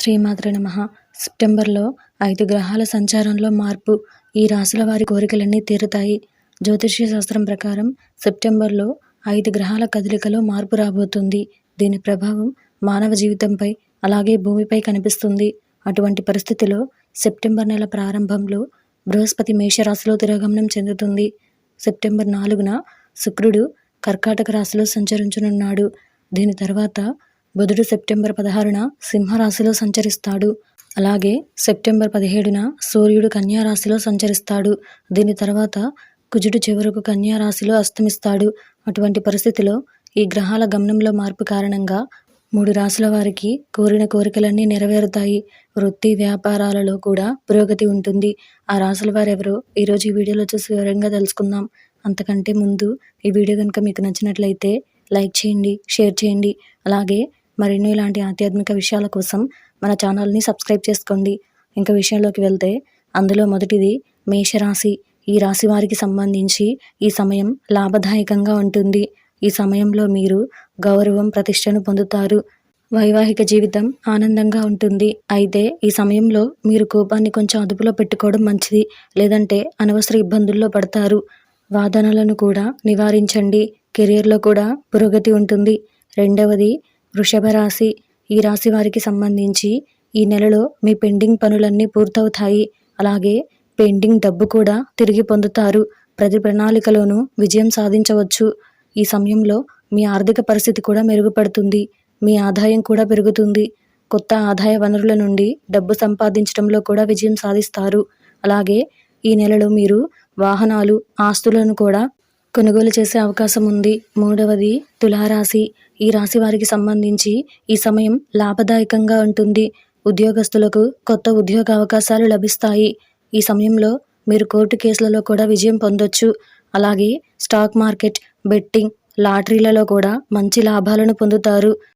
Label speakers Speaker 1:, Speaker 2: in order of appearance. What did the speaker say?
Speaker 1: శ్రీమాత్రి నమ. సెప్టెంబర్లో ఐదు గ్రహాల సంచారంలో మార్పు. ఈ రాశుల వారి కోరికలన్నీ తీరుతాయి. జ్యోతిష్య శాస్త్రం ప్రకారం సెప్టెంబర్లో ఐదు గ్రహాల కదలికలో మార్పు రాబోతుంది. దీని ప్రభావం మానవ జీవితంపై అలాగే భూమిపై కనిపిస్తుంది. అటువంటి పరిస్థితిలో సెప్టెంబర్ నెల ప్రారంభంలో బృహస్పతి మేషరాశిలో తిరోగమనం చెందుతుంది. సెప్టెంబర్ నాలుగున శుక్రుడు కర్కాటక రాశిలో సంచరించనున్నాడు. దీని తర్వాత బుధుడు సెప్టెంబర్ పదహారున సింహరాశిలో సంచరిస్తాడు. అలాగే సెప్టెంబర్ పదిహేడున సూర్యుడు కన్యారాశిలో సంచరిస్తాడు. దీని తర్వాత కుజుడు చివరకు కన్యారాశిలో అస్తమిస్తాడు. అటువంటి పరిస్థితిలో ఈ గ్రహాల గమనంలో మార్పు కారణంగా మూడు రాశుల వారికి కోరిన కోరికలన్నీ నెరవేరుతాయి. వృత్తి వ్యాపారాలలో కూడా పురోగతి ఉంటుంది. ఆ రాశుల వారెవరో ఈరోజు ఈ వీడియోలో చూసి వివరంగా తెలుసుకుందాం. అంతకంటే ముందు ఈ వీడియో కనుక మీకు నచ్చినట్లయితే లైక్ చేయండి షేర్ చేయండి. అలాగే మరెన్నో ఇలాంటి ఆధ్యాత్మిక విషయాల కోసం మన ఛానల్ని సబ్స్క్రైబ్ చేసుకోండి. ఇంకా విషయంలోకి వెళ్తే అందులో మొదటిది మేషరాశి. ఈ రాశి వారికి సంబంధించి ఈ సమయం లాభదాయకంగా ఉంటుంది. ఈ సమయంలో మీరు గౌరవం ప్రతిష్టను పొందుతారు. వైవాహిక జీవితం ఆనందంగా ఉంటుంది. అయితే ఈ సమయంలో మీరు కోపాన్ని కొంచెం అదుపులో పెట్టుకోవడం మంచిది. లేదంటే అనవసర ఇబ్బందుల్లో పడతారు. వాదనలను కూడా నివారించండి. కెరియర్లో కూడా పురోగతి ఉంటుంది. రెండవది వృషభ రాశి ఈ రాశి వారికి సంబంధించి ఈ నెలలో మీ పెండింగ్ పనులన్నీ పూర్తవుతాయి. అలాగే పెండింగ్ డబ్బు కూడా తిరిగి పొందుతారు. ప్రతి ప్రణాళికలోనూ విజయం సాధించవచ్చు. ఈ సమయంలో మీ ఆర్థిక పరిస్థితి కూడా మెరుగుపడుతుంది. మీ ఆదాయం కూడా పెరుగుతుంది. కొత్త ఆదాయ వనరుల నుండి డబ్బు సంపాదించడంలో కూడా విజయం సాధిస్తారు. అలాగే ఈ నెలలో మీరు వాహనాలు ఆస్తులను కూడా కొనుగోలు చేసే అవకాశం ఉంది. మూడవది తులారాశి. ఈ రాశి వారికి సంబంధించి ఈ సమయం లాభదాయకంగా ఉంటుంది. ఉద్యోగస్తులకు కొత్త ఉద్యోగ అవకాశాలు లభిస్తాయి. ఈ సమయంలో మీరు కోర్టు కేసులలో కూడా విజయం పొందొచ్చు. అలాగే స్టాక్ మార్కెట్ బెట్టింగ్ లాటరీలలో కూడా మంచి లాభాలను పొందుతారు.